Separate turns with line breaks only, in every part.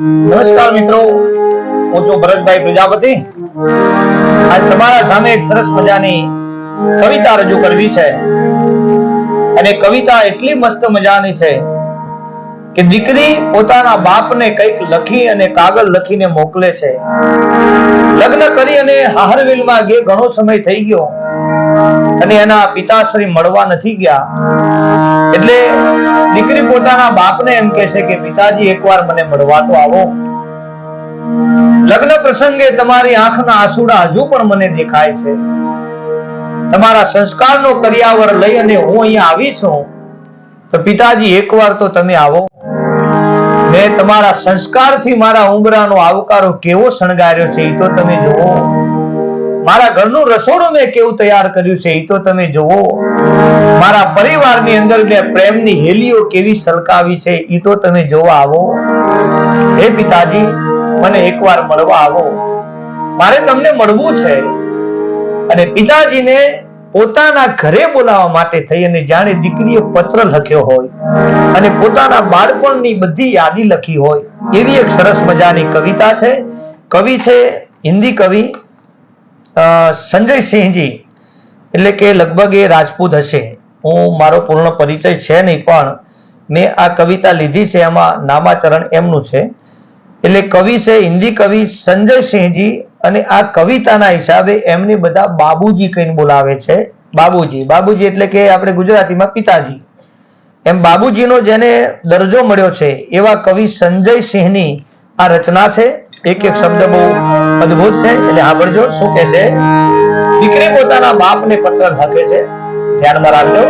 નમસ્કાર મિત્રો. હું છું ભરતભાઈ પ્રજાપતિ. આજ તમારા સામે એક સરસ મજાની કવિતા રજૂ કરવી છે. અને કવિતા એટલી મસ્ત મજાની છે કે દીકરી પોતાના બાપને કંઈક લખી અને કાગળ લખીને મોકલે છે. લગ્ન કરી અને હાહરવેલમાં ગે ઘણો સમય થઈ ગયો. અને એના પિતાશ્રી મળવા નથી ગયા. એટલે દીકરી પોતાના બાપને એમ કહે છે કે, પિતાજી, એકવાર મને મળવા તો આવો. લગ્ન પ્રસંગે તમારી આંખના આંસુડા હજુ પણ મને દેખાય છે. તમારા સંસ્કારનો કર્યાવર લઈ અને હું અહીંયા આવી છું. તો પિતાજી, એકવાર તો તમે આવો. મેં તમારા સંસ્કારથી મારા ઉમરાનો આવકારો કેવો શણગાર્યો છે એ તો તમે જુઓ. મારા ઘરનું રસોડું મેં કેવું તૈયાર કર્યું છે એ તો તમે જુઓ. મારા પરિવારની અંદર મેં પ્રેમની હેલીઓ કેવી સલકાવી છે એ તો તમે જોવા આવો. હે પિતાજી, મને એકવાર મળવા આવો. મારે તમને મળવું છે. અને પિતાજીને પોતાના ઘરે બોલાવવા માટે થઈ અને જાણે દીકરીએ પત્ર લખ્યો હોય અને પોતાના બાળપણની બધી યાદી લખી હોય. એવી એક સરસ મજાની કવિતા છે. કવિ છે, હિન્દી કવિ સંજયસિંહજી સંજય સિંહજી. એટલે કે લગભગ એ રાજપૂત હશે. હું, મારો પૂર્ણ પરિચય છે નહીં, પણ મેં આ કવિતા લીધી છે, એમાં નામાચરણ એમનું છે. એટલે કવિ છે, હિન્દી કવિ, સંજય સિંહજી અને આ કવિતાના હિસાબે એમને બધા બાબુજી કહીને બોલાવે છે. બાબુજી બાબુજી એટલે કે આપણે ગુજરાતીમાં પિતાજી. એમ બાબુજીનો જેને દરજ્જો મળ્યો છે, એવા કવિ સંજય સિંહની આ રચના છે. એક એક શબ્દ બહુ અદ્ભુત છે, એટલે સાંભળજો શું કે છે? દીકરી પોતાના બાપને પત્ર લખે છે. ધ્યાનમાં રાખજો.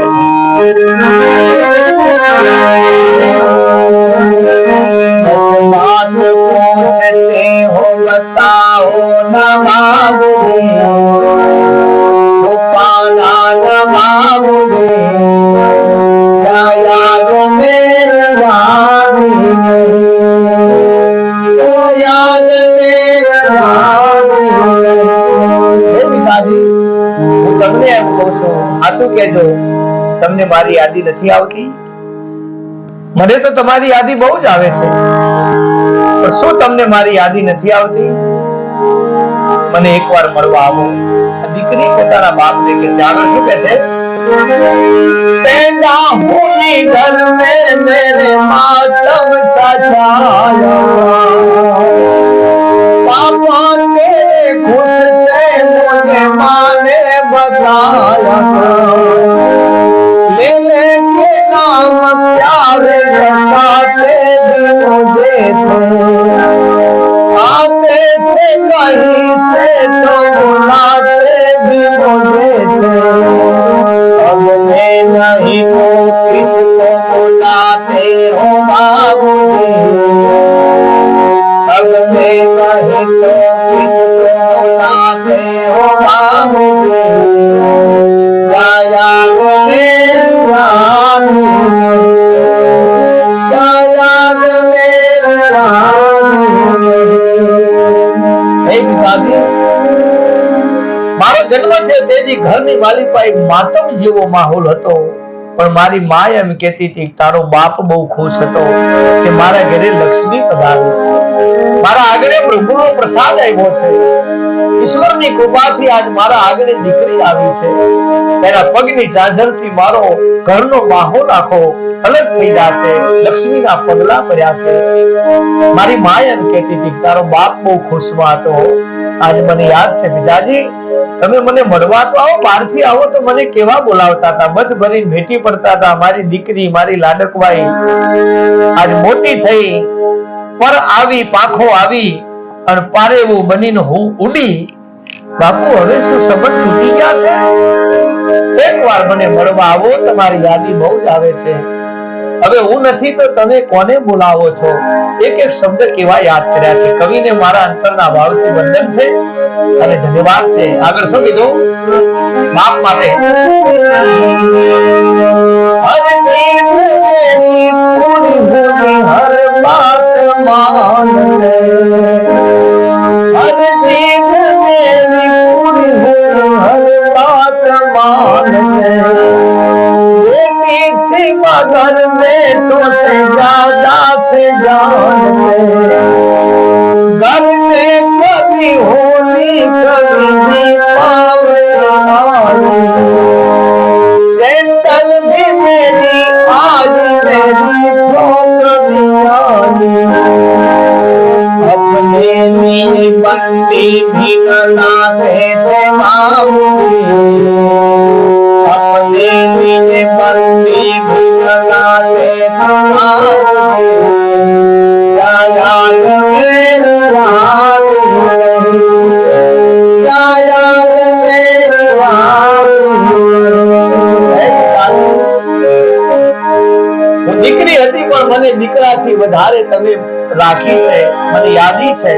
बात पूछते हो बताओ न मांगोगे पाना न मांगोगे क्या याद मेरे रानी तो याद मेरे रानी હે પિતાજી હું તમને એમ કહું છું સાચું કહેજો તમને મારી યાદી નથી આવતી મને તો તમારી યાદી બહુ જ આવે છે પણ શું તમને મારી યાદી નથી આવતી મને એકવાર મળવા આવો આ દીકરી પોતાના બાપને કે છે આગળ શું કહે છે પેંડા હુની ઘર में मेरे मातम का छाया पापा तेरे खुद से मुझे माने बताया लेने के नाम प्यारे बताते কহিতে তোমাতে বিমোদেতে অমনে নাহি মুক্তি তোমলাতে হো বাবুনি অমনে নাহি মুক্তি তোমলাতে হো বাবুনি ઘરની એક માતમ જેવો માહોલ હતો. પણ મારી મા એમ કહેતી હતી તારો બાપ બહુ ખુશ હતો કે મારા ઘરે લક્ષ્મી પધારી. મારા આગળ પ્રભુનો પ્રસાદ આવ્યો છે. ઈશ્વરની કૃપાથી આજ મારા આગળ દીકરી આવી છે. એના પગની ચાદરથી મારો ઘરનો માહોલ આખો અલગ થઈ જશે. લક્ષ્મીના પગલા પડ્યા છે. મારી મા એમ કહેતી હતી તારો બાપ બહુ ખુશમાં હતો. આજ મને યાદ છે પિતાજી, તમે મને મળવા તો આવો, બહારથી આવો તો મને કેવા બોલાવતા હતા? બધ ભરી ભેટી પડતા હતા મારી દીકરી, મારી લાડકવાઈ. આજ મોટી થઈ, પર આવી, પાખો આવી, અને પારેવું બનીને હું ઉડી બાપુ, હવે શું સંબંધ તૂટી ગયા છે? એકવાર મને મળવા આવો, તમારી યાદી બહુ જ આવે છે. હવે હું નથી તો તમે કોને બોલાવો છો એક એક શબ્દ કેવા યાદ કર્યા છે કવિને મારા અંતરના ભાવથી વંદન છે અને ધન્યવાદ છે આગળ શું કીધું બાપ માટે હર ચીજ મેરી પૂરી હર બાત માન मगर मैं तो से ज्यादा से जान દીકરાથી વધારે તમે રાખી છે, મને યાદી છે.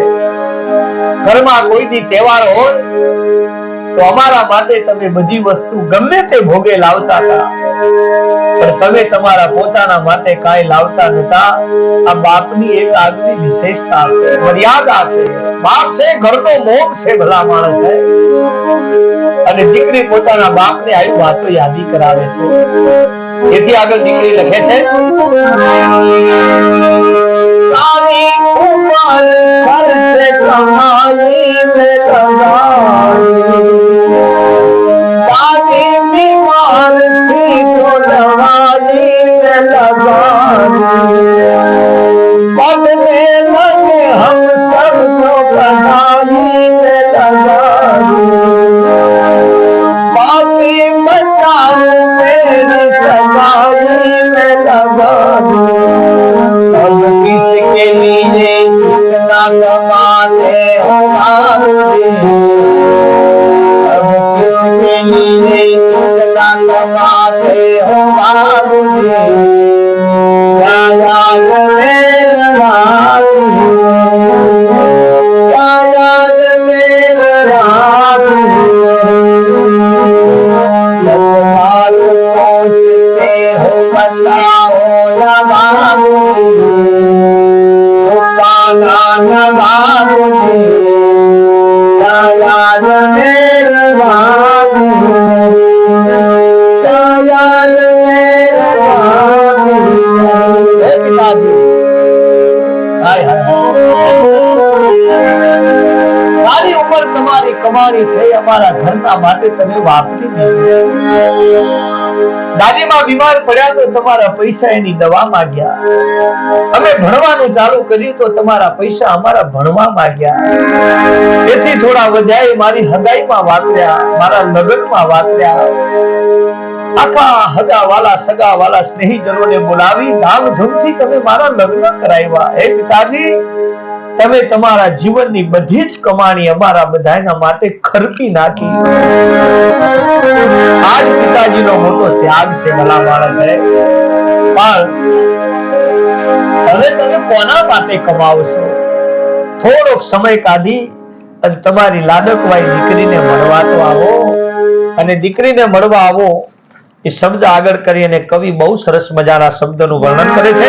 ઘરમાં કોઈ દી તહેવાર હોય, તો અમારા માટે તમે બધી વસ્તુ ગમે તે ભોગે લાવતા હતા. પણ તમે તમારા પોતાના માટે કાંઈ લાવતા નતા આ બાપની એક આગવી વિશેષતા છે, મર્યાદા છે. બાપ છે, ઘરનો મોગ છે, ભલા માણસ છે. અને દીકરી પોતાના બાપને આવી વાતો યાદી કરાવે છે. એથી આગળ દીકરી લખે છે? તારી ઉમર કરશે કમાણી મે કમાણી. તારી બીમારથી હમ સબ તો में મારી ઉંમર તમારી કમાણી થઈ અમારા ઘરના માટે તમે વાપરી દીધી. દાદીમાં બીમાર પડ્યા તો તમારા પૈસા એની દવા માંગ્યા. અમે ભણવાનું ચાલુ કર્યું તો તમારા પૈસા અમારા ભણવા માંગ્યા. એથી થોડા વધારે મારી હગાઈમાં વાપર્યા, મારા લગ્નમાં વાપર્યા. આખા હગા વાલા સગા વાલા સ્નેહીજનોને બોલાવી ધામધૂમથી તમે મારા લગ્ન કરાવ્યા. હે પિતાજી તમે તમારા જીવનની બધી જ કમાણી અમારા બધાના માટે ખર્ચી નાખી. આજ પિતાજીનો મોટો ત્યાગ છે ભલા માણસ હવે તમે કોના માટે કમાવશો થોડોક સમય કાઢી અને તમારી લાડકવાઈ દીકરીને મળવા તો આવો. અને દીકરીને મળવા આવો એ શબ્દ આગળ કરી અને કવિ બહુ સરસ મજાના શબ્દનું વર્ણન કરે છે.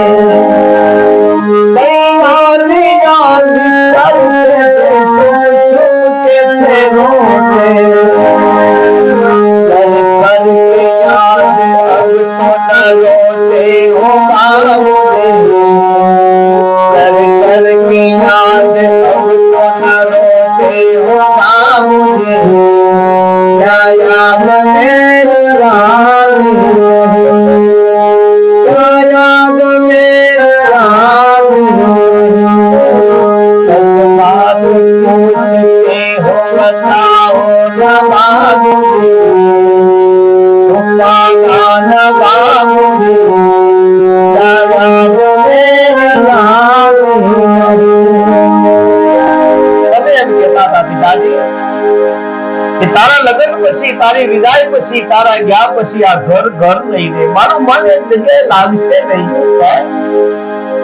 તારી વિદાય પછી, તારા ગયા પછી આ ઘર ઘર નહીં મારું મન જગ્યાએ લાગશે નહીં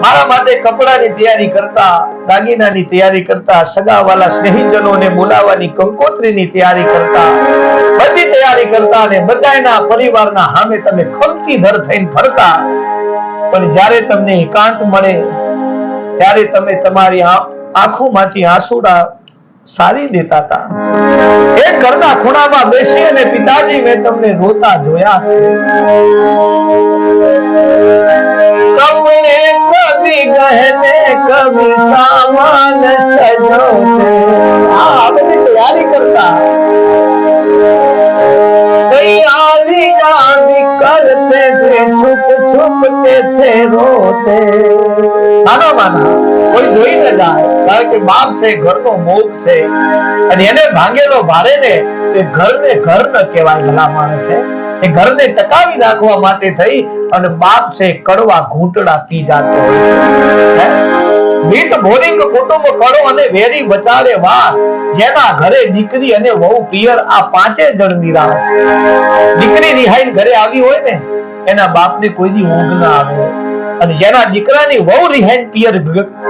મારા માટે કપડાની તૈયારી કરતા, દાગીનાની તૈયારી કરતા, સગાવાલા સ્નેહીજનોને બોલાવવાની કંકોત્રીની તૈયારી કરતા, બધી તૈયારી કરતા અને બધાયના પરિવારના સામે તમે ખમતી ધર થઈને ફરતા. પણ જ્યારે તમને એકાંત મળે, ત્યારે તમે તમારી આંખોમાંથી આંસુડા સારી દેતા હતા. એ ઘરના ખૂણામાં બેસી અને પિતાજી મેં તમને રોતા જોયા તમને કવિ ગહેને કવિ સામાન સજો આ બધી તૈયારી કરતા. તૈયારી આવી કરતે થે છુપ છુપતે થે રોતે. આનો માના કોઈ જોઈ ન જાય. કારણ કે બાપ છે, ઘરનો મોગ છે. અને એને ભાંગેલો ભારે ને તે ઘરને ઘર ન કહેવાય ભલા માણસ એ ઘરને ટકાવી નાખવા માટે થઈ અને બાપ છે, કડવા ઘૂંટડા પી જાતો હોય હે? ભોરિંગ કુટુંબ કડો અને વેરી બચાડે વાસ. જેના ઘરે દીકરી અને વહુ પિયર આ પાંચે જણ નિરાશ. દીકરી રિહાઈ ઘરે આવી હોય ને, એના બાપને કોઈ દી ઊંઘ ના આવે. અને જેના દીકરાની વહુ રિહાઈ પિયર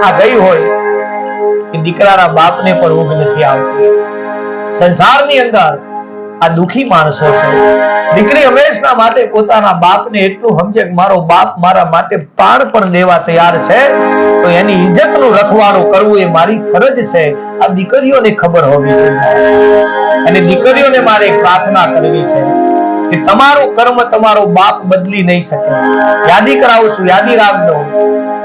આ ગઈ હોય એ દીકરાના બાપને પણ ઊંઘ નથી આવતી. સંસારની અંદર આ દુખી માણસો છે. દીકરી હંમેશના માટે પોતાના બાપને એટલું સમજે કે મારો બાપ મારા માટે પ્રાણ પણ દેવા તૈયાર છે. તો એની ઇજ્જતનું રખવાડું કરવું એ મારી ફરજ છે. આ દીકરીઓને ખબર હોવી જોઈએ. અને દીકરીઓને મારે પ્રાર્થના કરવી છે. કે તમારું કર્મ તમારો બાપ બદલી નહીં શકે. યાદી કરાવું છું, યાદી રાખજો.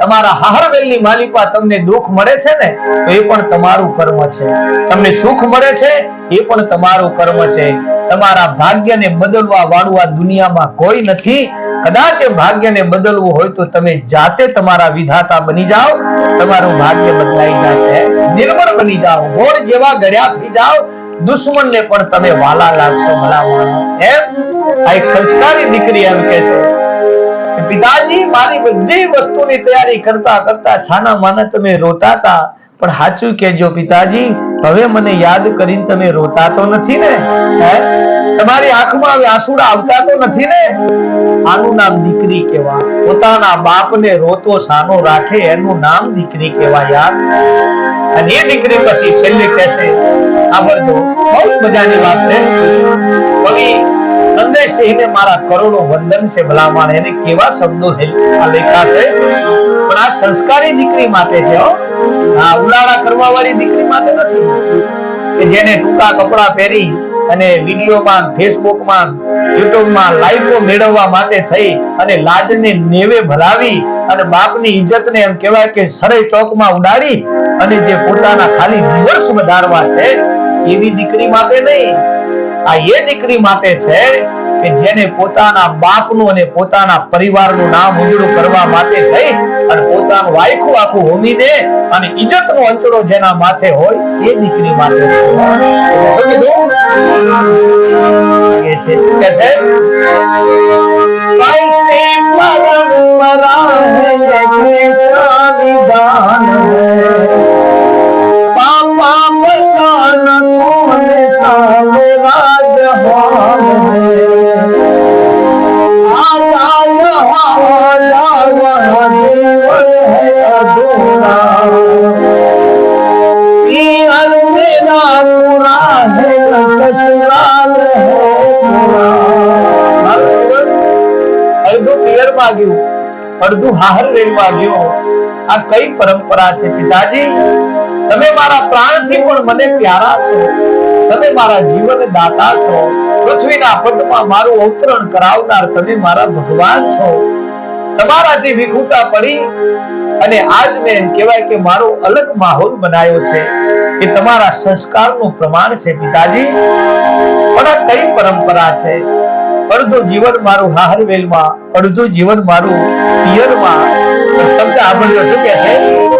તમારા હાહરવેલની માલિકા તમને દુઃખ મળે છે ને, તો એ પણ તમારું કર્મ છે. તમને સુખ મળે છે, એ પણ તમારું કર્મ છે. તમારા ભાગ્યને બદલવા વાળું આ દુનિયામાં કોઈ નથી. કદાચ એ ભાગ્યને બદલવું હોય તો તમે જાતે તમારા વિધાતા બની જાઓ. તમારું ભાગ્ય બદલાઈ જશે. નિર્મળ બની જાઓ. ગોળ જેવા ગળ્યા થઈ જાઓ. દુશ્મનને પણ તમે વાલા લાગશો ભલામણ એમ? આ એક સંસ્કારી દીકરી એમ કે છે પિતાજી, મારી બધી વસ્તુની તૈયારી કરતા કરતા છાના માના તમે રોતા હતા પણ સાચું કેજો પિતાજી, હવે મને યાદ કરીને તમે રોતા તો નથી ને? તમારી આંખમાં હવે આંસુડા આવતા તો નથી ને? આનું નામ દીકરી કેવા પોતાના બાપને રોતો સાનો રાખે, એનું નામ દીકરી કેવા યાર. અને એ દીકરી પછી છેલ્લે કહેશે સાંભળજો બહુ મજાની વાત છે. કવિ સંદેશસિંહને મારા કરોડો વંદન છે, ભલામણ, એને કેવા શબ્દો આ લેખા છે? પણ આ સંસ્કારી દીકરી માટે છે, હો. આ ઉલાળા કરવા વાળી દીકરી માટે નથી. કે જેને ટૂંકા કપડા પહેરી અને વિડીયોમાં, ફેસબુકમાં, યુટ્યુબમાં લાઈવો મેળવવા માટે થઈ અને લાજને નેવે ભરાવી અને બાપની ઇજ્જતને એમ કહેવાય કે સરે ચોકમાં ઉડાડી અને જે પોતાના ખાલી દિવસ વધારવા છે, એવી દીકરી માટે નહીં. આ એ દીકરી માટે છે કે જેને પોતાના બાપનું અને પોતાના પરિવારનું નામ ઉજળું કરવા માટે થઈ અને પોતાનું વાયખું આખું હોમી દે અને ઇજ્જતનો અંતરો જેના માથે હોય, એ દીકરી માટે છે. કે છે? પિયરમાં અડધું હાહર રેલમાં ગયું આ કઈ પરંપરા છે પિતાજી? તમે મારા પ્રાણથી પણ મને પ્યારા છો. તમે મારા જીવન દાતા છો. પૃથ્વીના પટમાં મારું અવતરણ કરાવનાર તમે મારા ભગવાન છો. તમારાથી વિખૂટા પડી અને આજ મેં એમ કહેવાય કે મારો અલગ માહોલ બનાવ્યો છે. કે તમારા સંસ્કારનું પ્રમાણ છે પિતાજી. પણ આ કઈ પરંપરા છે? અડધું જીવન મારું હાહરવેલમાં અડધું જીવન મારું પિયરમાં. શબ્દ આપણને શું કે છે?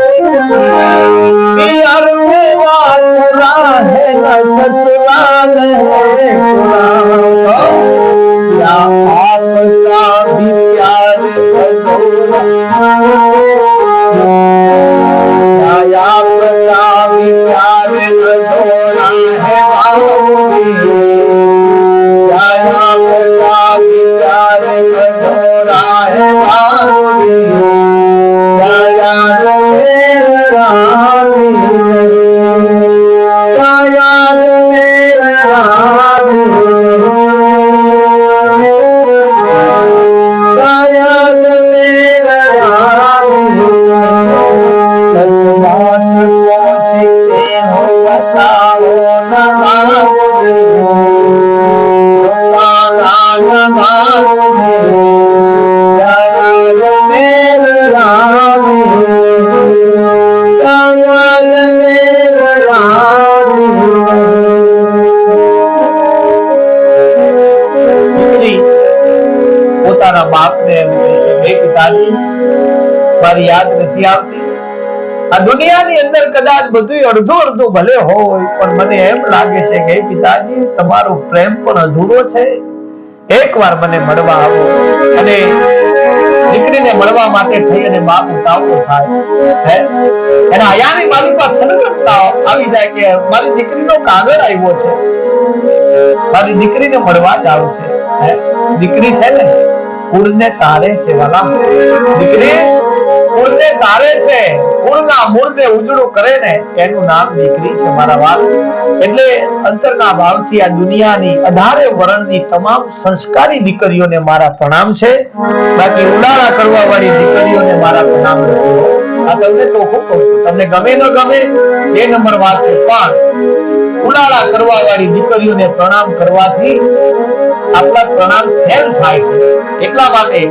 એના બાપને એમ "હે પિતાજી મારી યાદ નથી આવતી. આ દુનિયાની અંદર કદાચ બધું અડધું અડધું ભલે હોય, પણ મને એમ લાગે છે કે પિતાજી, તમારો પ્રેમ પણ અધૂરો છે. એકવાર મને મળવા આવો. અને દીકરીને મળવા માટે થઈ અને બાપ ઉતાવળો થાય. હે? એના આયાની મારી પાસે આવી જાય કે, મારી દીકરીનો કાગળ આવ્યો છે. મારી દીકરીને મળવા જ છે. હે? દીકરી છે ને? કુળને તારે છે, વાલા. દીકરી કુળને તારે છે. કુળના મૂળને ઉજળું કરે ને, એનું નામ દીકરી છે, મારા વાલ. એટલે અંતરના ભાવથી આ દુનિયાની અઢારે વર્ણની તમામ સંસ્કારી દીકરીઓને મારા પ્રણામ છે. બાકી ઉડાડા કરવા વાળી દીકરીઓને મારા પ્રણામ આ તમને ચોખ્ખું કહું તમને ગમે ન ગમે બે નંબર વાત છે પણ ઉડાડા કરવા વાળી દીકરીઓને પ્રણામ કરવાથી આપણા પ્રણામ ફેલ થાય છે. એટલા માટે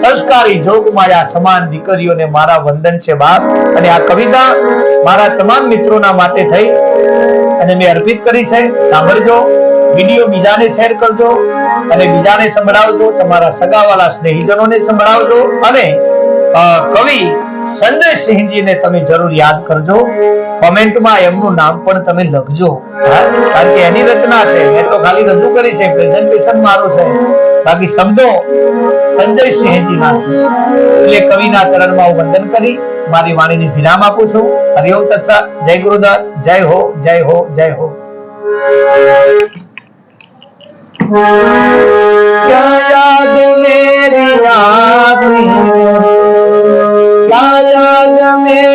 સંસ્કારી જોગમાયા સમાન દીકરીઓને મારા વંદન છે બાપ. અને આ કવિતા મારા તમામ મિત્રોના માટે થઈ. અને મેં અર્પિત કરી છે. સાંભળજો. વીડિયો બીજાને શેર કરજો. અને બીજાને સંભળાવજો. તમારા સગાવાલા સ્નેહીજનોને સંભળાવજો. અને કવિ સંજય સિંહજીને તમે જરૂર યાદ કરજો. કોમેન્ટમાં એમનું નામ પણ તમે લખજો હા? કારણ કે એની રચના છે મેં તો ખાલી રજૂ કરી છે પ્રેઝન્ટેશન મારું છે બાકી શબ્દો સંજય સિંહજીના છે એટલે કવિના ચરણમાં હું વંદન કરી મારી વાણીને વિરામ આપું છું હરિઓમ તત્સત જય ગુરુદાસ જય હો જય હો જય હો क्या याद मेरी आती क्या याद मेरी